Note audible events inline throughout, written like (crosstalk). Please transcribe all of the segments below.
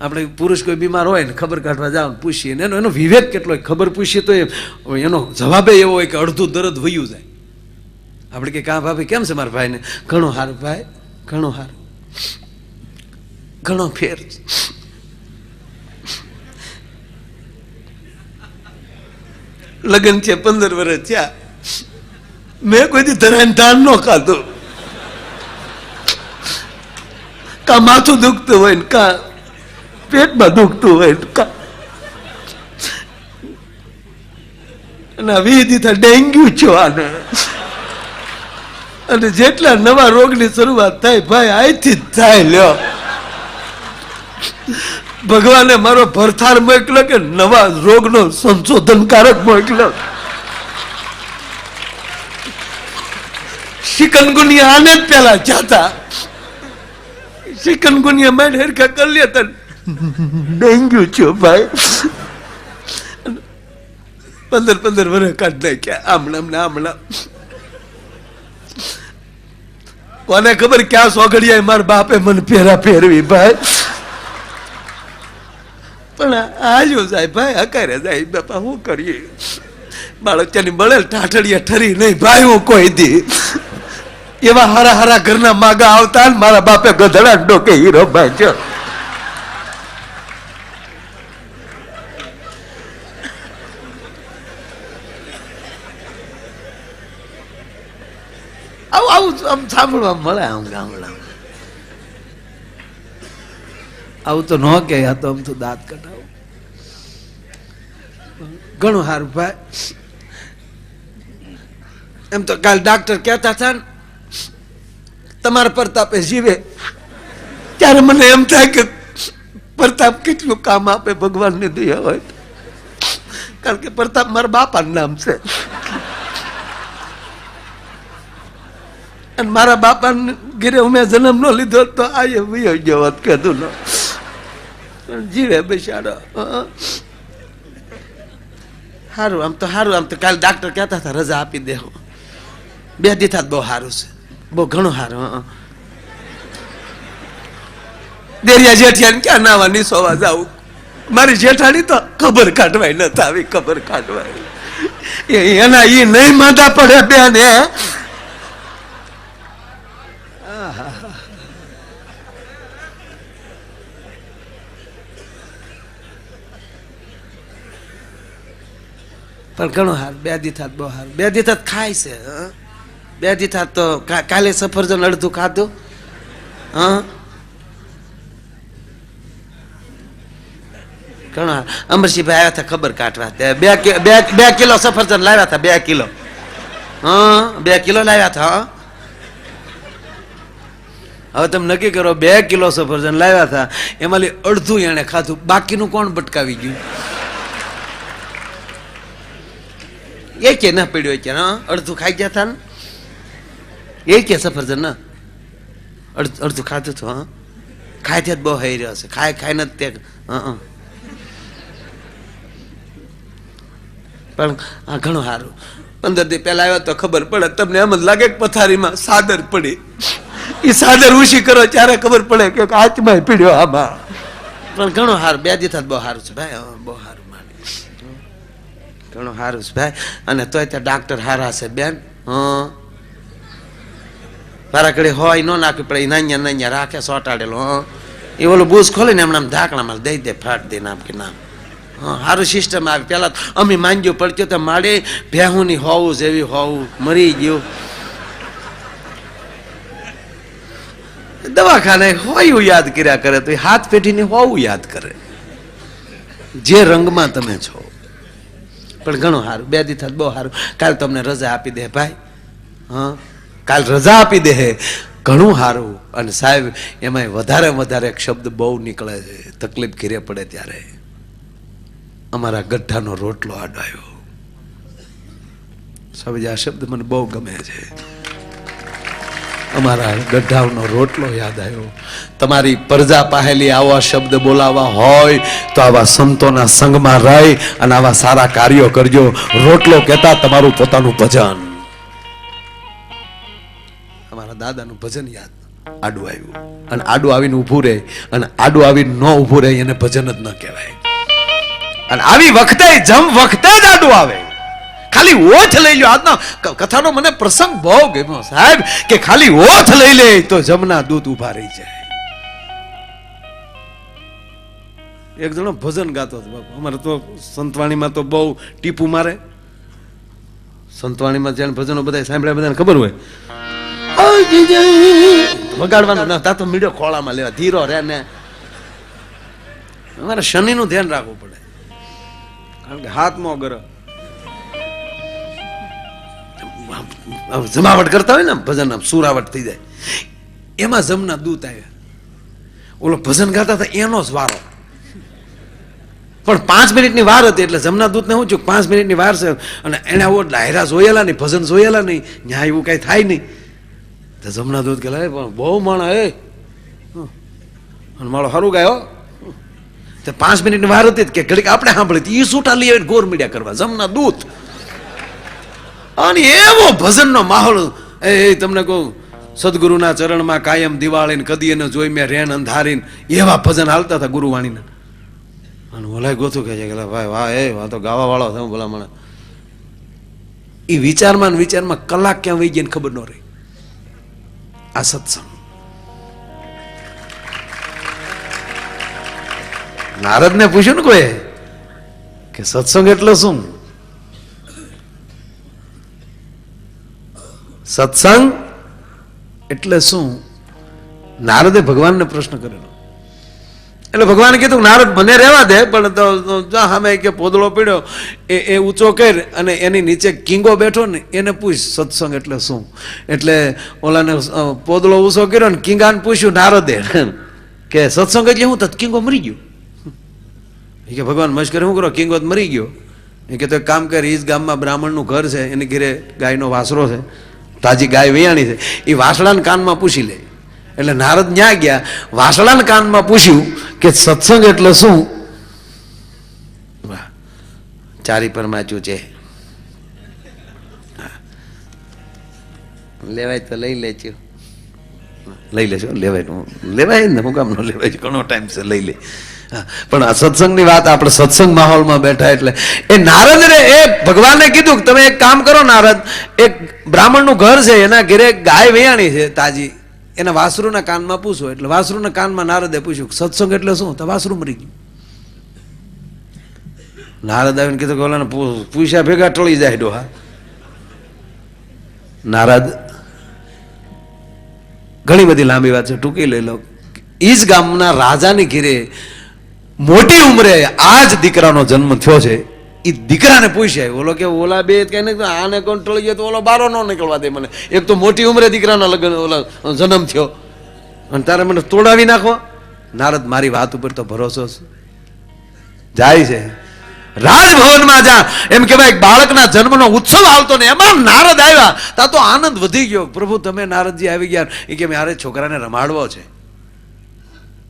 આપણે પુરુષ કોઈ બીમાર હોય ને ખબર કાઢવા જાવ પૂછીએ એનો એનો વિવેક કેટલો ખબર પૂછીએ તો એનો જવાબે એવો હોય કે અડધું દરદ વયું જાય. આપણે કે કા ભાભી, કેમ છે મારા ભાઈને? ઘણો હાર ભાઈ, ઘણો હાર. ઘણો ફેર લગ્ન છે પંદર વર્ષ થયા. મેં કોઈ ધરાઈને ધાન ન ખાધું. કા માથું દુખતું હોય ને કા પેટમાં દુખતું હોય ડેન્ગ્યુ છો આને. અને જેટલા નવા રોગની શરૂઆત થાય, ભાઈ અહીંથી જ થાય, લ્યો. ભગવાને મારો ભરથાર મોકલો કે નવા રોગનો સંશોધનકારક મોકલ્યો. શિકનગુનિયા આને જ પેલા જાતા. શિકનગુનિયા માં હેરખા કરી લેતા ડેન્ગ્યુ છો ભાઈ પંદર પંદર વર્ષ કાઢ નાખ્યા આમણામ ને આમણામ કોને ખબર ક્યાં સોગડિયા મારા બાપે મને ફેરા ફેરવી ભાઈ પણ આજો સાહેબ ભાઈ હકારે જાય બાપા શું કરીએ બાળક ત્યાંની મળેલ ટાટડિયા ઠરી નહીં ભાઈ હું કોઈ દી એવા હારા હારા ઘરના માગા આવતા મારા બાપે ગધડા ડોકે હીરો બાંચ્યો આવું આવું આમ સાંભળવા મળે આમ ગામડા. આવું તો ન કે આ તો આમ તો દાંત કઢાવ. ઘણું સારું ભાઈ. એમ તો કાલ ડાક્ટર કહેતા હતા ને, તમારા પ્રતાપે જીવે. ત્યારે મને એમ થાય કે, પ્રતાપ કેટલું કામ આપે ભગવાનની દયા હોય. કારણ કે પ્રતાપ મારા બાપાનું નામ છે. અને મારા બાપા ઘરે મેં જન્મ નો લીધો તો આ વયો ગયો હોત કીધું નો પણ જીવે બેસાડો સારું આમ તો સારું આમ તો કાલે ડાક્ટર કહેતા હતા, રજા આપી દેવો બે દીથા બહુ સારું છે. બહુ ઘણું સારું હા દેરિયા જેઠિયાને ક્યાં નાવા નીસોવા જાવું મારી જેઠાણી તો ખબર કાઢવાય નથી આવી ખબર કાઢવાય. એના એ નહીં માંદા પડે બેન. પણ ઘણો હાર, બે દી થાત બહુ હાર. બે દી ખાય છે? બે દી થાત તો કાલે સફરજન અડધું ખાધું, હા? ઘણો. અમરસિંહભાઈ આવ્યા હતા ખબર કાઢવા. બે બે કિલો સફરજન લાવ્યા હતા, બે કિલો. હા? બે કિલો લાવ્યા હતા હવે તમે નક્કી કરો, બે કિલો સફરજન લાવ્યા હતા. એમાંથી અડધું એણે ખાધું. બાકીનું કોણ ભટકાવી ગયું? એ કે ના પડ્યો કે અડધું ખાઈ ગયા હતા ને. એ કે સફરજન ના અડધું ખાધું હતું હા. ખાય ત્યાં બહુ હઈ રહ્યો છે. ખાય ખાય નથી ત્યાં. હા. પણ આ ઘણું સારું. પંદર દી પહેલા આવ્યા તો ખબર પડે, તમને એમ જ લાગે કે પથારીમાં સાદર પડી. એ સાદર ઉછી કરો ત્યારે ખબર પડે કે હાથમાં પીડ્યો આમાં. પણ ઘણું સારું. બે દી થાત બહુ સારું છે ભાઈ. બહુ સારું. ઘણું સારું છે ભાઈ. અને તોય ત્યાં ડાક્ટર હારા છે બેન, હા? મારા કડે હોય ન નાખવી પડે નાન્યા નાન્યા રાખે સોટાડેલો, હા? એ ઓલું બૂઝ ખોલીને એમણે આમ ધાકડામાં દઈ દે, ફાટ દે નામ કે નામ. હા સારું સિસ્ટમ આવી. પેલા અમે માંગ્યો પડ્યો તો માડે ભેહુની હોવું જેવી હોવું. મરી ગયું. દવાખાને હોયું યાદ કર્યા કરે તો એ હાથ પેઢીને હોવું યાદ કરે. જે રંગમાં તમે છો. પણ ઘણું સારું. બે દી થાત બહુ સારું. કાલ તમને રજા આપી દે ભાઈ. હા? કાલ રજા આપી દે. ઘણું સારું. અને સાહેબ એમાં વધારે વધારે શબ્દ બહુ નીકળે છે. તકલીફ ઘીરે પડે ત્યારે. અમારા ગઠ્ઠાનો રોટલો આડાયો. સમજ આ શબ્દ મને બહુ ગમે છે. અમારા ગઢાવનો રોટલો યાદ આવ્યો. તમારી પ્રજા પાહેલી આવા શબ્દ બોલાવા હોય તો આવા સંતોના સંગમાં રહી અને આવા સારા કાર્યો કરજો. રોટલો કહેતા તમારું પોતાનું ભજન. અમારા દાદાનું ભજન યાદ આડું આવ્યું. અને આડું આવીને ઊભું રહે. અને આડું આવીને ન ઊભું રહે એને ભજન જ ન કહેવાય. અને આવી વખતે, જમ વખતે જ આડું આવે. ખાલી ઓથ લઈ લો આજનો કથાનો મને પ્રસંગ બહુ ગમ્યો સાહેબ, કે ખાલી ઓથ લઈ લે તો જમના દૂધ ઊભા રહી જાય. એક જણો ભજન ગાતો હતો બાપુ. અમારે તો સંતવાણીમાં તો બહુ ટીપું મારે. સંતવાણીમાં જેને ભજનો બધા સાંભળ્યા બધાને ખબર હોય. વગાડવાનું ના તા મીડિયો ખોળામાં લેવા. ધીરો રે ને. અમારે શનિનું ધ્યાન રાખવું પડે. કારણ કે હાથમાં ગર જમાવટ કરતા હોય ને ભજન, આમ સુરાવટ થઈ જાય. એમાં જમના દૂત આવ્યા. ઓલો ભજન ગાતા હતા, એનો જ વારો. પણ પાંચ મિનિટની વાર હતી એટલે જમના દૂતને શું થયું? પાંચ મિનિટની વાર છે અને એને આવો ડાયરા જોયેલા નહીં, ભજન જોયેલા નહીં. ન્યાય એવું કાંઈ થાય નહીં. તો જમના દૂત એ પણ બહુ માણા એ. અને મારો સારું ગાયો તો પાંચ મિનિટની વાર હતી કે ઘડીક આપણે સાંભળી હતી. એ સૂટા લઈ ગોર મીડિયા કરવા. જમના દૂત. અને એવો ભજનનો માહોલ. એ તમને કહું, સદગુરુના ચરણમાં કાયમ દિવાળીને કદી એને જોઈ મેં રેન અંધારીને એવા ભજન હાલતા હતા ગુરુવાણીના. અને ઓલાય ગોથું કહે છે કે ભાઈ, વાહ, એ, વાહ, તો ગાવા વાળો છે ભલા મને એ વિચારમાં ને વિચારમાં કલાક ક્યાં વહી ને ખબર ન રહી. આ સત્સંગ. નારદને પૂછ્યું ને કોઈ? કે સત્સંગ એટલે શું? સત્સંગ એટલે શું? નારદે ભગવાનને પ્રશ્ન કરેલો. એટલે ભગવાને કીધું નારદ મને રહેવા દે, પણ સામે કે પોદળો પીડ્યો. એ એ ઊંચો કર અને એની નીચે કિંગો બેઠો ને એને પૂછ સત્સંગ એટલે શું? એટલે ઓલાને પોદળો ઊંચો કર્યો ને કિંગાને પૂછ્યું, નારદે. (laughs) કે સત્સંગ એટલે હું તો કિંગો મરી ગયો. એ કે ભગવાન મશ્કરે શું કરો? કિંગો મરી ગયો. એ કે તો કામ કર જ ગામમાં બ્રાહ્મણનું ઘર છે, એની ઘરે ગાયનો વાસરો છે. તાજી ગાય વૈયાણી છે. એ વાસળાના કાનમાં પૂછી લે. એટલે નારદ ન્યા ગયા. વાસળાના કાનમાં પૂછ્યું કે સત્સંગ એટલે શું? ચારી પર માચ્યું છે. લેવાય તો લઈ લેજો. લઈ લેજો, લેવાય તો- લેવાય ને, હું કામ ન લેવાય. ઘણો ટાઈમ છે, લઈ લે. પણ આ સત્સંગની વાત આપણે સત્સંગ માહોલમાં બેઠા એટલે એ નારદને, એ ભગવાને કીધું કે તમે એક કામ કરો નારદ, એક બ્રાહ્મણનું ઘર છે, એના ઘેરે ગાય વેયાણી છે, તાજી. એના વાસરુના કાનમાં પૂછો, એટલે વાસરુના કાનમાં નારદે પૂછ્યું સત્સંગ એટલે શું? તો વાસરુ મરી ગયું. નારદ આવીને કીધું કે ઓલાને પૂછ્યા ભેગા ટળી જાય ડોહા. નારદ, ઘણી બધી લાંબી વાત છે, ટૂંકી લઈ લો. ઈજ ગામના રાજાની ઘીરે મોટી ઉંમરે આ જ દીકરાનો જન્મ થયો છે એ દીકરાને પૂછે, ઓલો કે, ઓલા બે કઈ નહીં આને ટળી ગયો તો ઓલો બારો ન નીકળવા દે મને. એક તો મોટી ઉંમરે દીકરાના લગ્ન, ઓલા જન્મ થયો. અને તારે મને તોડાવી નાખો. નારદ, મારી વાત ઉપર તો ભરોસો છે. જાય છે. રાજભવનમાં જા. એમ કહેવાય બાળકના જન્મનો ઉત્સવ આવતો ને એમાં નારદ આવ્યા. તા તો આનંદ વધી ગયો. પ્રભુ, તમે નારદજી આવી ગયા. એ કે મારે છોકરાને રમાડવો છે.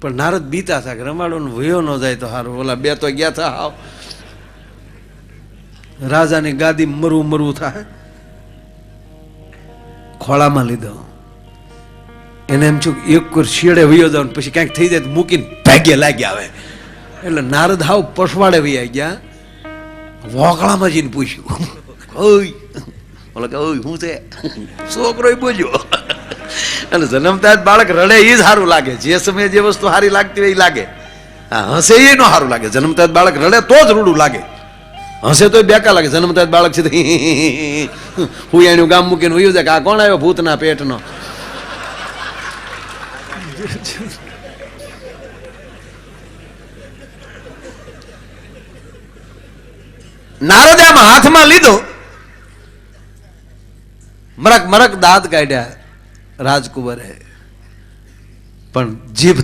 પણ નારદ બીતા હતા કે રમાડવાનો વયો ન જાય તો સારું ઓલા બે તો ગયા થા, હાવ. રાજાની ગાદી મરવું મરવું થાય. ખોળામાં લીધો. એને એમ છું એક કોર શિયડે વયો જાવ પછી ક્યાંક થઈ જાય તો મૂકીને ભાગ્ય લાગ્યા આવે. એટલે નારદ હાવ પશવાડે વૈયા ગયા. વોકળામાં જઈને પૂછ્યું, ઓય. ઓલો કે, ઓય હું છે? છોકરો બોલ્યો અને જન્મતા જ બાળક રડે એ જ સારું લાગે. જે સમયે જે વસ્તુ સારી લાગતી હોય એ લાગે. હા હસે એ નો સારું લાગે. જન્મતા જ બાળક રડે તો જ રૂડું લાગે. હસે તો બેકા લાગે. જન્મતા જ બાળક છે તો (laughs) હું એનું ગામ મૂકીને ઉયું છે કે આ કોણ આવ્યો ભૂતના પેટનો? નારદે હાથમાં લીધો. મરક મરક દાંત કાઢ્યા. રાજકુમારે પણ જીભ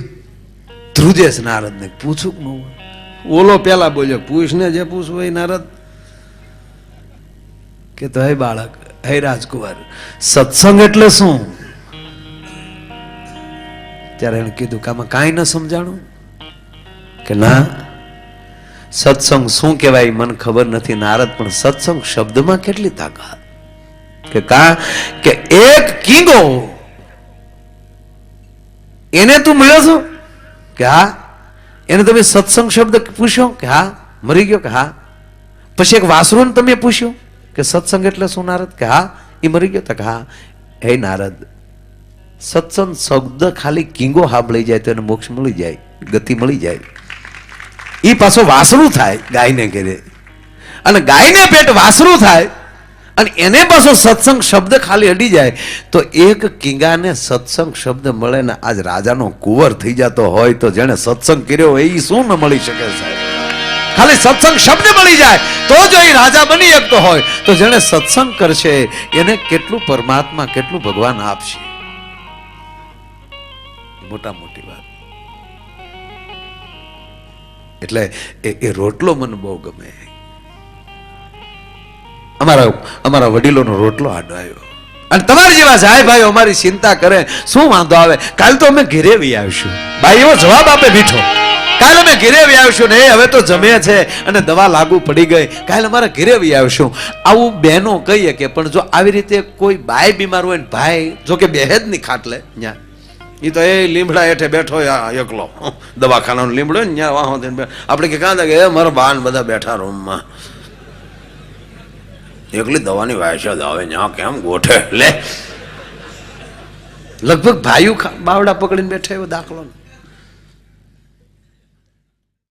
ધ્રુજે છે નારદને પૂછું કે ઓલો પેલા બોલ્યો, પૂછને જે પૂછવું હોય નારદ. કે તો હે બાળક, હે રાજકુંવર, સત્સંગ એટલે શું? ત્યારે એને કીધું કે આમાં કાંઈ ન સમજાણું. કે ના, સત્સંગ શું કહેવાય મને ખબર નથી. નારદ, પણ સત્સંગ શબ્દમાં કેટલી તાકાત. કે કા, કે એક કીંગો એને તું મળ્યો છો? કે હા. એને તમે સત્સંગ શબ્દ પૂછ્યો? કે હા. મરી ગયો? કે હા. પછી એક વાસરુને તમે પૂછ્યું? કે સત્સંગ એટલે શું નારદ? કે હા. એ મરી ગયો? તો કે હા. હે નારદ, સત્સંગ શબ્દ ખાલી કિંગો હાંભળી જાય તો એને મોક્ષ મળી જાય, ગતિ મળી જાય. એ પાછો વાસરું થાય ગાયને ઘેરે. અને ગાયને પેટ વાસરું થાય અને એને પાછો સત્સંગ શબ્દ ખાલી અડી જાય, તો એક કિંગાને સત્સંગ શબ્દ મળે ને આજ રાજાનો કુંવર થઈ જતો હોય તો જેણે સત્સંગ કર્યો હોય એ શું ન મળી શકે સાહેબ? ખાલી સત્સંગ શબ્દ મળી જાય, તો જો એ રાજા બની શકતો હોય. તો જેણે સત્સંગ કરશે, એને કેટલું પરમાત્મા કેટલું ભગવાન આપશે? મોટા મોટી વાત. એટલે એ એ રોટલો મને બહુ ગમે. અમારા અમારા વડીલોનો રોટલો આડો આવ્યો અને તમારા જેવા જાય ભાઈઓ અમારી ચિંતા કરે, શું વાંધો આવે? કાલ તો અમે ઘેરે વી આવીશું. ભાઈ એવો જવાબ આપે બીઠો કાલ અમે ઘેરે વી આવીશું ને હવે તો જમે છે અને દવા લાગુ પડી ગઈ. કાલ અમારા ઘેરે વી આવીશું. આવું બહેનો કહીએ કે, પણ જો આવી રીતે કોઈ ભાઈ બીમાર હોય ને ભાઈ, જો કે ખાટ ખાટલે ત્યાં એ તો એ લીમડા હેઠે બેઠો એકલો. દવાખાનાનો લીમડો ને ત્યાં વાહો આપણે કે કાં કે મારા બાન બધા બેઠા રૂમમાં એકલી દવાની વાયસદ આવે ત્યાં કેમ ગોઠે? એટલે લગભગ ભાઈઓ બાવડા પકડીને બેઠા એવો દાખલો ને.